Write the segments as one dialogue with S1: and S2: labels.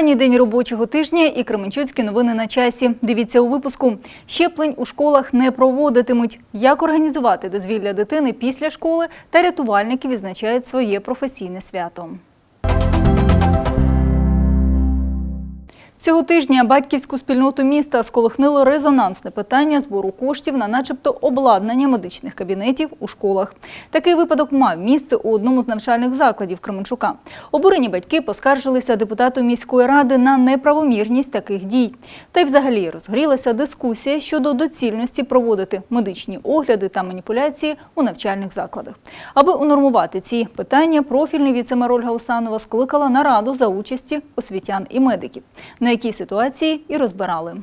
S1: Останній день робочого тижня і Кременчуцькі новини на часі. Дивіться у випуску. Щеплень у школах не проводитимуть. Як організувати дозвілля дитини після школи та рятувальники відзначають своє професійне свято. Цього тижня батьківську спільноту міста сколихнило резонансне питання збору коштів на начебто обладнання медичних кабінетів у школах. Такий випадок мав місце у одному з навчальних закладів Кременчука. Обурені батьки поскаржилися депутату міської ради на неправомірність таких дій. Та й взагалі розгорілася дискусія щодо доцільності проводити медичні огляди та маніпуляції у навчальних закладах. Аби унормувати ці питання, профільний віцемер Ольга Усанова скликала нараду за участі освітян і медиків, на якій ситуації і розбирали.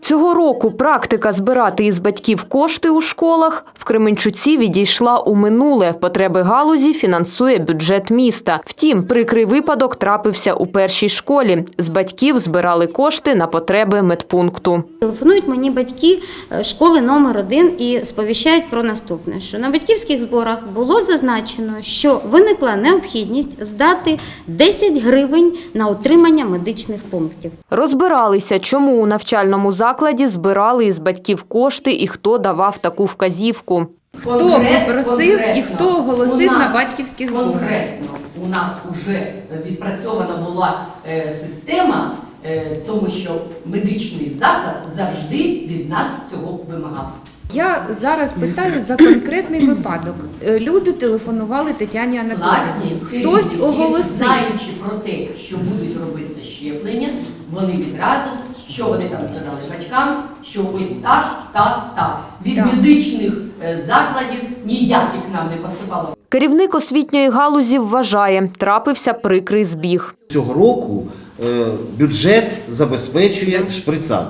S2: Цього року практика збирати із батьків кошти у школах в Кременчуці відійшла у минуле. Потреби галузі фінансує бюджет міста. Втім, прикрий випадок трапився у першій школі. З батьків збирали кошти на потреби медпункту.
S3: Телефонують мені батьки е, школи номер 1 і сповіщають про наступне: що на батьківських зборах було зазначено, що виникла необхідність здати 10 гривень на отримання медичних пунктів.
S2: Розбиралися, чому у навчальному закладі збирали із батьків кошти і хто давав таку вказівку.
S4: Хто попросив і хто оголосив на батьківських зборах?
S5: Конкретно у нас вже відпрацьована була е, система, е, тому що медичний заклад завжди від нас цього вимагав.
S4: Я зараз питаю за конкретний випадок. Е, Люди телефонували Тетяні
S5: Власні
S4: Анатоліївні. Хтось оголосив.
S5: знаючи про те, що будуть робитися щеплення, вони відразу, що вони там сказали батькам, що ось так, так, так. Від медичних е, закладів ніяких нам не поступало.
S2: Керівник освітньої галузі вважає, трапився прикрий збіг.
S6: Цього року е, бюджет забезпечує шприцами.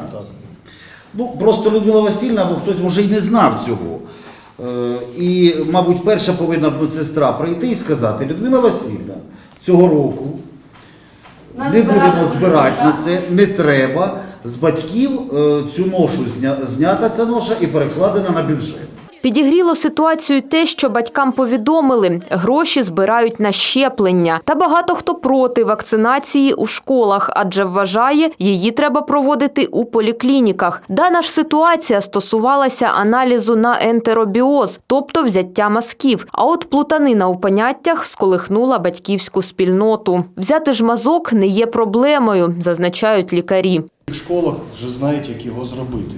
S6: Ну, просто Людмила Васильівна, або хтось може й не знав цього. Е, І, мабуть, перша повинна медсестра прийти і сказати, Людмила Васильівна, цього року не будемо збирати на це, не треба. З батьків е, цю ношу знята ця ноша і перекладена на бюджет.
S2: Підігріло ситуацію те, що батькам повідомили, гроші збирають на щеплення. Та багато хто проти вакцинації у школах, адже вважає, її треба проводити у поліклініках. Дана ж ситуація стосувалася аналізу на ентеробіоз, тобто взяття мазків. А от плутанина у поняттях сколихнула батьківську спільноту. Взяти ж мазок не є проблемою, зазначають лікарі.
S7: В школах вже знають, як його зробити.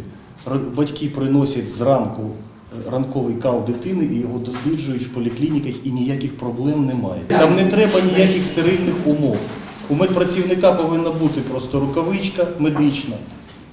S7: Батьки приносять зранку е, ранковий кал дитини і його досліджують в поліклініках, і ніяких проблем немає. Там не треба ніяких стерильних умов. У медпрацівника повинна бути просто рукавичка медична.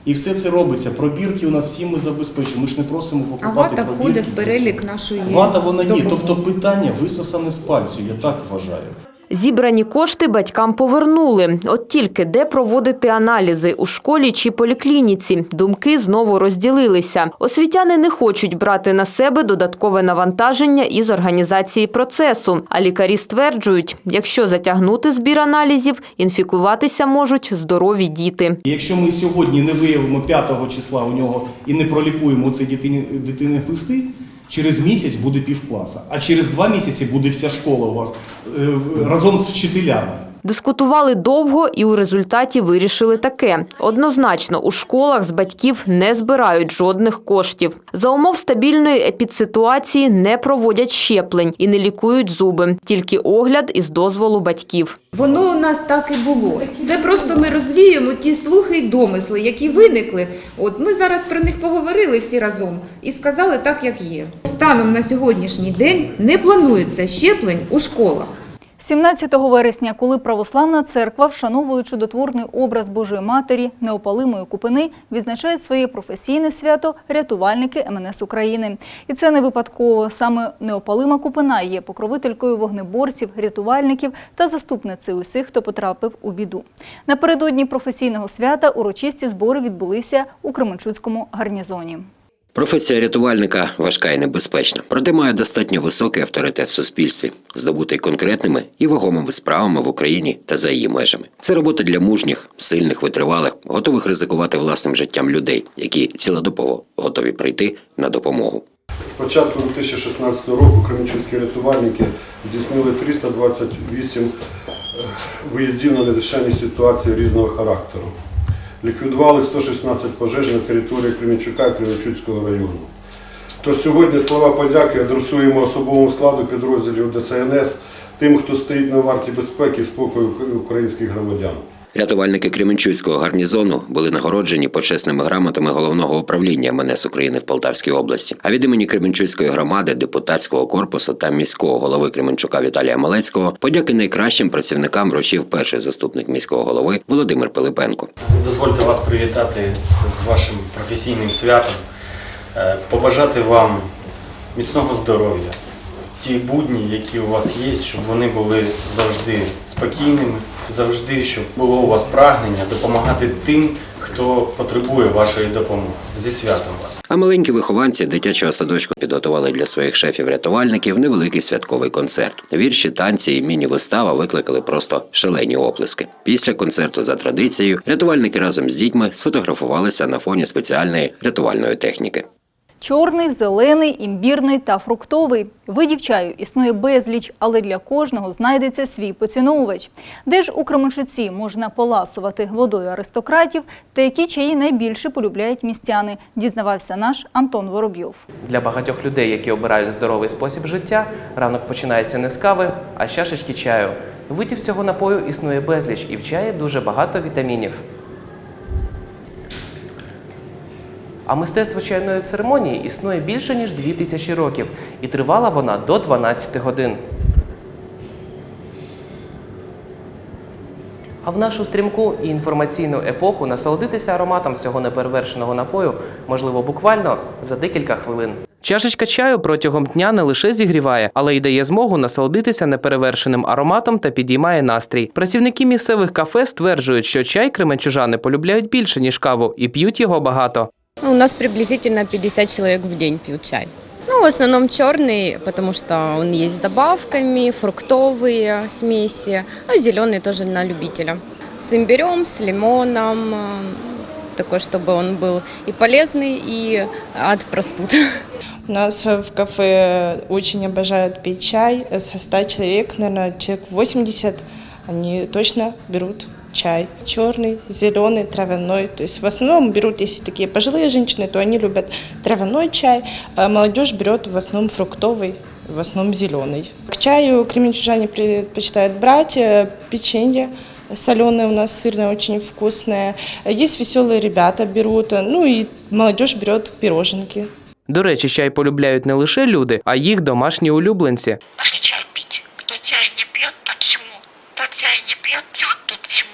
S7: І все це робиться. Пробірки у нас всі ми забезпечуємо. Ми ж не просимо
S4: А
S7: покупати
S4: вата
S7: пробірки
S4: входить в перелік нашої
S7: Вата вона є. Тобто питання висосане з пальців, я так вважаю.
S2: Зібрані кошти батькам повернули. От тільки де проводити аналізи у школі чи поліклініці. Думки знову розділилися. Освітяни не хочуть брати на себе додаткове навантаження із організації процесу. А лікарі стверджують, якщо затягнути збір аналізів, інфікуватися можуть здорові діти.
S7: Якщо ми сьогодні не виявимо 5 числа у нього і не пролікуємо цей дитині, дитини глисти, через місяць буде півкласа, а через два місяці буде вся школа у вас е, разом з вчителями.
S2: Дискутували довго і у результаті вирішили таке. Однозначно, у школах з батьків не збирають жодних коштів. За умов стабільної епідситуації не проводять щеплень і не лікують зуби, тільки огляд із дозволу батьків.
S4: Воно у нас так і було. Це просто ми розвіємо ті слухи й домисли, які виникли. От ми зараз про них поговорили всі разом і сказали так, як є. Станом на сьогоднішній день не планується щеплень у школах.
S1: 17 вересня, коли православна церква, вшановує чудотворний образ Божої Матері, неопалимої купини, відзначають своє професійне свято рятувальники МНС України. І це не випадково. Саме неопалима купина є покровителькою вогнеборців, рятувальників та заступницею усіх, хто потрапив у біду. Напередодні професійного свята урочисті збори відбулися у Кременчуцькому гарнізоні.
S8: Професія рятувальника важка і небезпечна, проте має достатньо високий авторитет в суспільстві, здобутий конкретними і вагомими справами в Україні та за її межами. Це робота для мужніх, сильних, витривалих, готових ризикувати власним життям людей, які цілодобово готові прийти на допомогу.
S9: З початку 2016 року кременчуцькі рятувальники здійснили 328 виїздів на надзвичайні ситуації різного характеру. Ліквідували 116 пожеж на території Кременчука і Кременчуцького району. Тож сьогодні слова подяки адресуємо особовому складу підрозділів ДСНС, тим, хто стоїть на варті безпеки і спокою українських громадян.
S8: Рятувальники Кременчуцького гарнізону були нагороджені почесними грамотами головного управління МНС України в Полтавській області. А від імені Кременчуцької громади, депутатського корпусу та міського голови Кременчука Віталія Малецького подяки найкращим працівникам вручив перший заступник міського голови Володимир Пилипенко.
S10: Дозвольте вас привітати з вашим професійним святом, Е, побажати вам міцного здоров'я, ті будні, які у вас є, щоб вони були завжди спокійними, завжди, щоб було у вас прагнення допомагати тим, хто потребує вашої допомоги. Зі святом вас!
S8: А маленькі вихованці дитячого садочку підготували для своїх шефів-рятувальників невеликий святковий концерт. Вірші, танці і міні-вистава викликали просто шалені оплески. Після концерту за традицією рятувальники разом з дітьми сфотографувалися на фоні спеціальної рятувальної техніки.
S1: Чорний, зелений, імбірний та фруктовий. Видів чаю існує безліч, але для кожного знайдеться свій поціновувач. Де ж у Кременчуці можна поласувати водою аристократів та які чаї найбільше полюбляють містяни, дізнавався наш Антон Воробйов.
S11: Для багатьох людей, які обирають здоровий спосіб життя, ранок починається не з кави, а з чашечки чаю. Видів цього напою існує безліч, і в чаї дуже багато вітамінів. А мистецтво чайної церемонії існує більше ніж 2000 років, і тривала вона до 12 годин. А в нашу стрімку і інформаційну епоху насолодитися ароматом цього неперевершеного напою можливо буквально за декілька хвилин. Чашечка чаю протягом дня не лише зігріває, але й дає змогу насолодитися неперевершеним ароматом та підіймає настрій. Працівники місцевих кафе стверджують, що чай кременчужани полюбляють більше ніж каву і п'ють його багато.
S12: У нас приблизительно 50 человек в день пьют чай. Ну, в основном черный, потому что он есть с добавками, фруктовые смеси, а зеленый тоже на любителя. С имбирем, с лимоном, э, такой, чтобы он был и полезный, и от простуд.
S13: У нас в кафе очень обожают пить чай. Со 100 человек, наверное, человек 80, они точно берут чай. Черный, зеленый, травяной. То есть в основном берут, если такие пожилые женщины, то они любят травяной чай. А молодежь берет в основном фруктовый, в основном зеленый. К чаю кременчужане предпочитают брать э, печенье, соленое у нас сырное, очень вкусное. Есть веселые ребята берут, ну и молодежь берет пироженки.
S11: До речі, чай полюбляють не лише люди, а їх домашні улюбленці.
S14: Пошли чай пить. Кто чай не пьет, тот чему. Тот чай не пьет, пьет тот чему.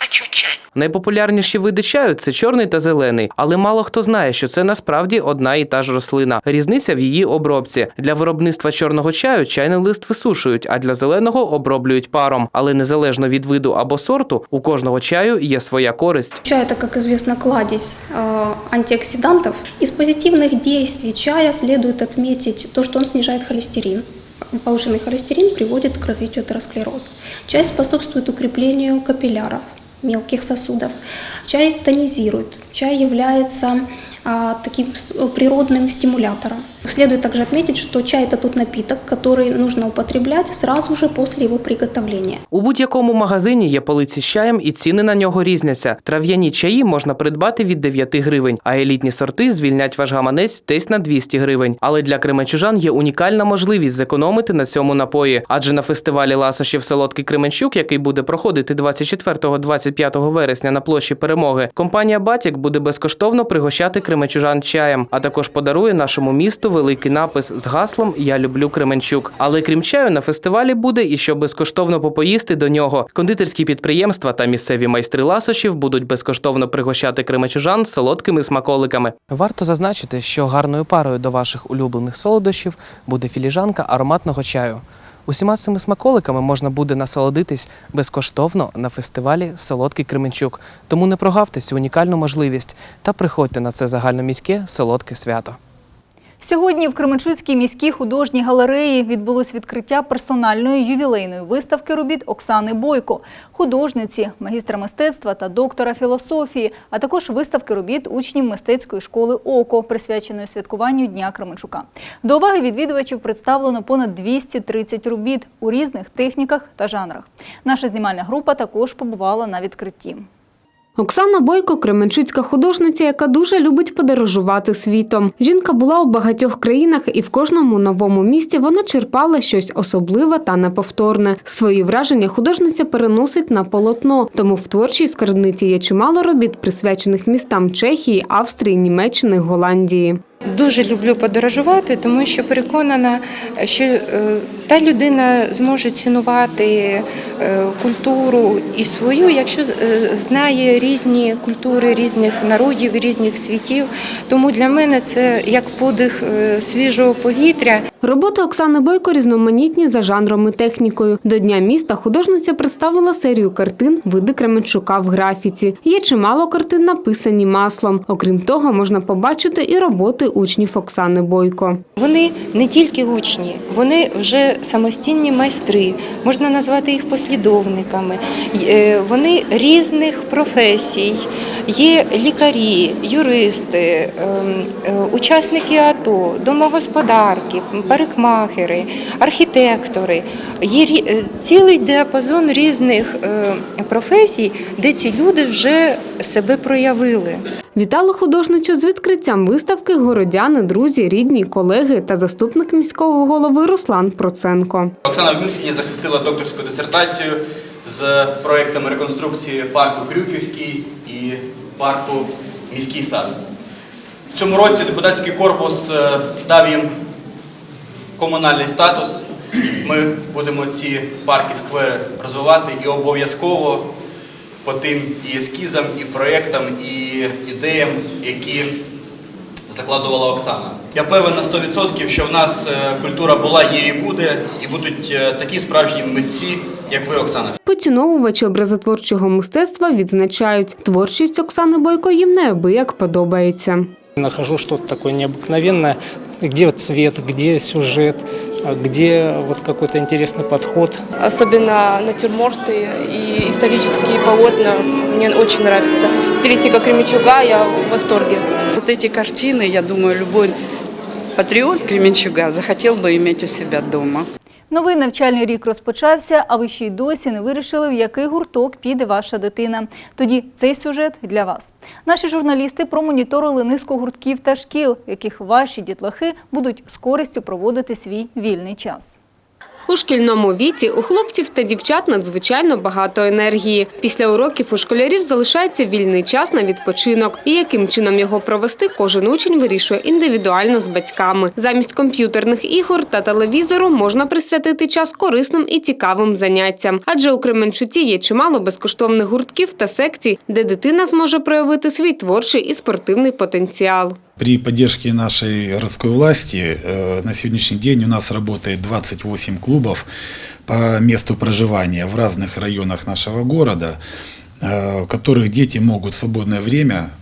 S14: Хочу чай.
S11: Найпопулярніші види чаю це чорний та зелений, але мало хто знає, що це насправді одна і та ж рослина. Різниця в її обробці. Для виробництва чорного чаю чайний лист висушують, а для зеленого оброблюють паром. Але незалежно від виду або сорту, у кожного чаю є своя користь.
S15: Чай – это, как известно, кладезь э, антиоксидантов. Из позитивных действий чая следует отметить то, что он снижает холестерин. Повышенный холестерин приводит к развитию атеросклероза. Чай способствует укреплению капилляров, мелких сосудов. Чай тонизирует. Чай является таким с- природным стимулятором. Следует также отметить, что чай – это тот напиток, который нужно употреблять сразу же после его приготовления.
S11: У будь-якому магазині є полиці з чаєм, і ціни на нього різняться. Трав'яні чаї можна придбати від 9 гривень, а елітні сорти звільнять ваш гаманець десь на 200 гривень. Але для кременчужан є унікальна можливість зекономити на цьому напої. Адже на фестивалі ласощів Солодкий Кременчук, який буде проходити 24-25 вересня на площі Перемоги, компанія Батік буде безкоштовно пригощати кременчужан чаєм, а також подарує нашому місту великий напис з гаслом Я люблю Кременчук. Але крім чаю, на фестивалі буде і що безкоштовно попоїсти до нього. Кондитерські підприємства та місцеві майстри ласощів будуть безкоштовно пригощати кременчужан солодкими смаколиками. Варто зазначити, що гарною парою до ваших улюблених солодощів буде філіжанка ароматного чаю. Усіма цими смаколиками можна буде насолодитись безкоштовно на фестивалі Солодкий Кременчук. Тому не прогавте цю унікальну можливість та приходьте на це загальноміське солодке свято.
S1: Сьогодні в Кременчуцькій міській художній галереї відбулось відкриття персональної ювілейної виставки робіт Оксани Бойко, художниці, магістра мистецтва та доктора філософії, а також виставки робіт учнів мистецької школи ОКО, присвяченої святкуванню Дня Кременчука. До уваги відвідувачів представлено понад 230 робіт у різних техніках та жанрах. Наша знімальна група також побувала на відкритті.
S16: Оксана Бойко – кременчуцька художниця, яка дуже любить подорожувати світом. Жінка була у багатьох країнах, і в кожному новому місті вона черпала щось особливе та неповторне. Свої враження художниця переносить на полотно, тому в творчій скарбниці є чимало робіт, присвячених містам Чехії, Австрії, Німеччини, Голландії.
S4: Дуже люблю подорожувати, тому що переконана, що е, та людина зможе цінувати е, культуру і свою, якщо е, знає різні культури різних народів, різних світів. Тому для мене це як подих свіжого повітря.
S16: Роботи Оксани Бойко різноманітні за жанром і технікою. До Дня міста художниця представила серію картин «Види Кременчука в графіці». Є чимало картин, написані маслом. Окрім того, можна побачити і роботи учнів Оксани Бойко.
S4: Вони не тільки учні, вони вже самостійні майстри, можна назвати їх послідовниками. Е, Вони різних професій. Є лікарі, юристи, учасники е, учасники АТО, домогосподарки, парикмахери, архітектори. Є рі- е, цілий діапазон різних е, професій, де ці люди вже себе проявили.
S16: Вітали художницю з відкриттям виставки городяни, друзі, рідні, колеги та заступник міського голови Руслан Проценко.
S17: Оксана в Мюнхені захистила докторську дисертацію з проектами реконструкції парку Крюківський і парку Міський сад. В цьому році депутатський корпус е, дав їм комунальний статус. Ми будемо ці парки, сквери розвивати і обов'язково по тим і ескізам, і проєктам, і ідеям, які закладувала Оксана. Я певен на 100%, що в нас е, культура була, є і буде, і будуть е, такі справжні митці, як ви, Оксана.
S16: Поціновувачі образотворчого мистецтва відзначають, творчість Оксани Бойко їм неабияк подобається.
S18: Нахожу что-то такое необыкновенное, где цвет, где сюжет, а где вот какой-то интересный подход.
S19: Особенно натюрморты и исторические полотна мне очень нравится. Стилистика Кременчуга, я в восторге.
S20: Вот эти картины, я думаю, любой патриот Кременчуга захотел бы иметь у себя дома.
S1: Новий навчальний рік розпочався, а ви ще й досі не вирішили, в який гурток піде ваша дитина. Тоді цей сюжет для вас. Наші журналісти промоніторили низку гуртків та шкіл, в яких ваші дітлахи будуть з користю проводити свій вільний час.
S16: У шкільному віці у хлопців та дівчат надзвичайно багато енергії. Після уроків у школярів залишається вільний час на відпочинок. І яким чином його провести, кожен учень вирішує індивідуально з батьками. Замість комп'ютерних ігор та телевізору можна присвятити час корисним і цікавим заняттям. Адже у Кременчуці є чимало безкоштовних гуртків та секцій, де дитина зможе проявити свій творчий і спортивний потенціал.
S21: При поддержке нашей городской власти э, на сегодняшний день у нас работает 28 клубов по месту проживания в разных районах нашего города, э, в которых дети могут в свободное время э,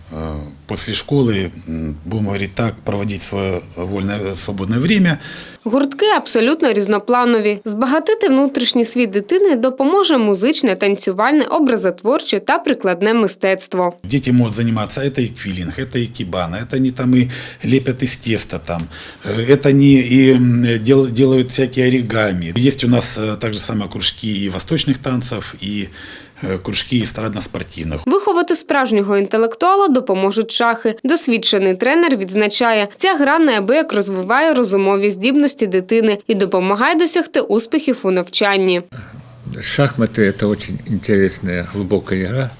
S21: после школы, м, будем говорить так, проводить свое вольное свободное время
S16: Гуртки абсолютно різнопланові. Збагатити внутрішній світ дитини допоможе музичне, танцювальне, образотворче та прикладне мистецтво.
S21: Дети могут заниматься, это и квиллинг, это и кибана, это они там и лепят из теста там, э, это они и м, дел- делают всякие оригами. Есть у нас э, также самые кружки и восточных танцев, и э, кружки эстрадно-спортивных.
S16: Виховати справжнього інтелектуала допоможуть шахи. Досвідчений тренер відзначає, ця гра неабияк розвиває розумові здібності дитини і допомагає досягти успіхів у навчанні.
S22: Шахматы – это очень интересная, глубокая игра.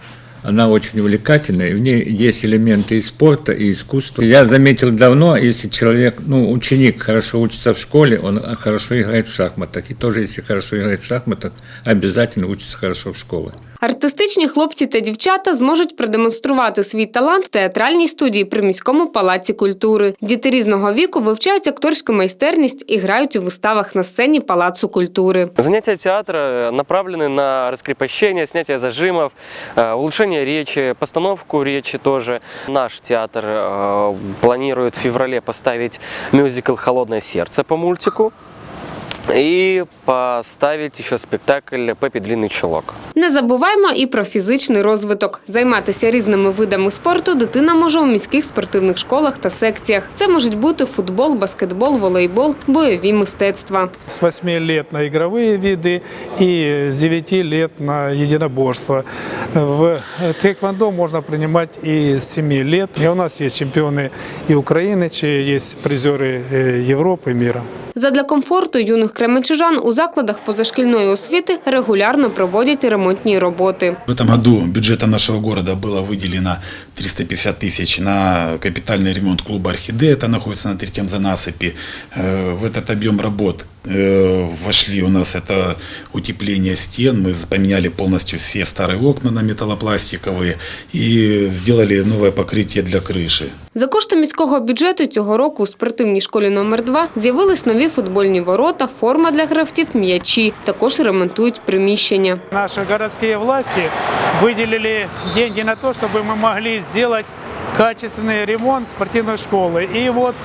S22: Она очень увлекательная, и в ней есть элементы и спорта, и искусства. Я заметил давно, если человек, ну, ученик хорошо учится в школе, он хорошо играет в шахматах. И тоже, если хорошо играет в шахматах, обязательно учится хорошо в школе.
S16: Артистичні хлопці та дівчата зможуть продемонструвати свій талант в театральній студії при міському палаці культури. Діти різного віку вивчають акторську майстерність і грають у виставах на сцені палацу культури.
S23: Занятия театра направлены на раскрепощение, снятие зажимов, э, улучшение речи, постановку речи тоже. Наш театр э, планирует в феврале поставить мюзикл «Холодное сердце» по мультику и поставить еще спектакль «Пеппи Длинный чулок».
S16: Не забуваємо і про фізичний розвиток. Займатися різними видами спорту дитина може у міських спортивних школах та секціях. Це можуть бути футбол, баскетбол, волейбол, бойові мистецтва.
S24: С 8 лет на игровые виды и с 9 лет на единоборство. В тэквондо можно принимать и с 7 лет. И у нас есть чемпионы и Украины, чи- есть призеры э, Европы и мира.
S16: Задля комфорту юних кременчужан у закладах позашкільної освіти регулярно проводять ремонтні роботи.
S21: В этом году бюджетом нашего города было выделено 350 тысяч на капитальный ремонт клуба «Орхидея», это находится на третьем занасыпи. Э, В этот объем работ э, вошли у нас это утепление стен, мы поменяли полностью все старые окна на металлопластиковые и сделали новое покрытие для крыши.
S16: За кошти міського бюджету цього року у спортивній школі номер 2 з'явились нові футбольні ворота, форма для гравців, м'ячі. Також ремонтують приміщення.
S24: Наши городские власти выделили деньги на то, чтобы мы могли сделать качественный ремонт спортивной школы. И вот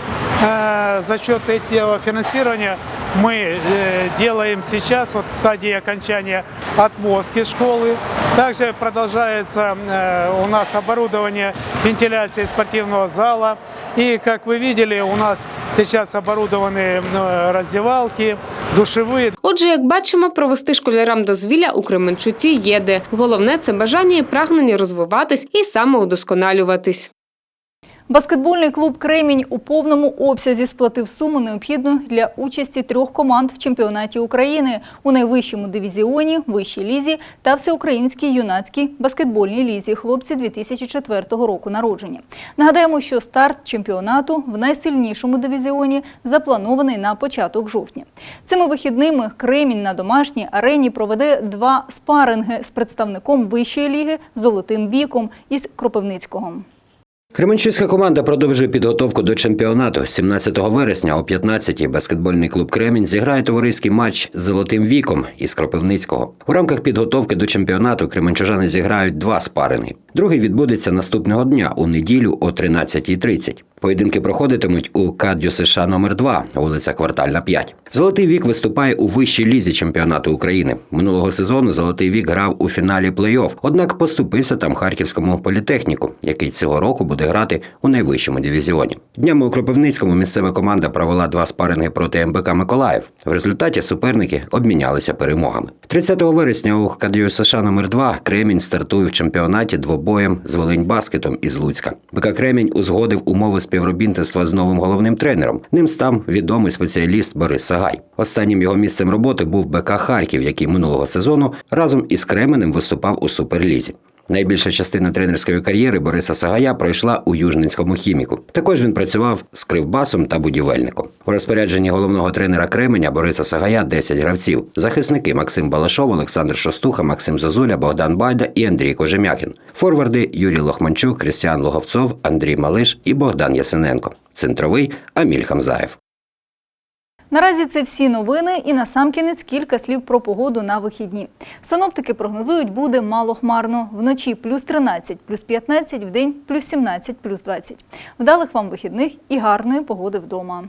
S24: э, за счет этого финансирования мы э, делаем сейчас, вот в стадии окончания отмостки школы. Также продолжается э, у нас оборудование вентиляции спортивного зала. И, как вы видели, у нас сейчас оборудованы э, раздевалки, душевые.
S16: Отже, як бачимо, провести школярам дозвілля у Кременчуці є де. Головне це бажання і прагнення розвиватись і самоудосконалюватись.
S1: Баскетбольний клуб Кремінь у повному обсязі сплатив суму необхідну для участі трьох команд в чемпіонаті України у найвищому дивізіоні, вищій лізі та всеукраїнській юнацькій баскетбольній лізі хлопці 2004 року народження. Нагадаємо, що старт чемпіонату в найсильнішому дивізіоні запланований на початок жовтня. Цими вихідними Кремінь на домашній арені проведе два спаринги з представником вищої ліги Золотим віком із Кропивницького.
S8: Кременчуцька команда продовжує підготовку до чемпіонату. 17 вересня о 15-й баскетбольний клуб Кремінь зіграє товариський матч з золотим віком із Кропивницького. У рамках підготовки до чемпіонату кременчужани зіграють два спаринги. Другий відбудеться наступного дня у неділю о 13.30. Поєдинки проходитимуть у Каддю США номер 2 вулиця Квартальна 5. Золотий вік виступає у вищій лізі чемпіонату України. Минулого сезону Золотий вік грав у фіналі плей-офф, однак поступився там харківському політехніку, який цього року буде грати у найвищому дивізіоні. Днями у Кропивницькому місцева команда провела два спаринги проти МБК Миколаїв. В результаті суперники обмінялися перемогами. 30 вересня у Каддю США номер 2 Кремінь стартує в чемпіонаті двобоєм з Волинь-Баскетом із Луцька. БК Кремінь узгодив умови співробітництва з новим головним тренером. Ним став відомий спеціаліст Борис Сагай. Останнім його місцем роботи був БК Харків, який минулого сезону разом із Кременем виступав у суперлізі. Найбільша частина тренерської кар'єри Бориса Сагая пройшла у Южненському хіміку. Також він працював з кривбасом та будівельником. У розпорядженні головного тренера Кременя Бориса Сагая 10 гравців. Захисники Максим Балашов, Олександр Шостуха, Максим Зозуля, Богдан Байда і Андрій Кожем'якін. Форварди Юрій Лохманчук, Крістіан Луговцов, Андрій Малиш і Богдан Ясиненко. Центровий Аміль Хамзаєв.
S1: Наразі це всі новини і насамкінець кілька слів про погоду на вихідні. Синоптики прогнозують, буде малохмарно. Вночі плюс 13, плюс 15, вдень плюс 17, плюс 20. Вдалих вам вихідних і гарної погоди вдома.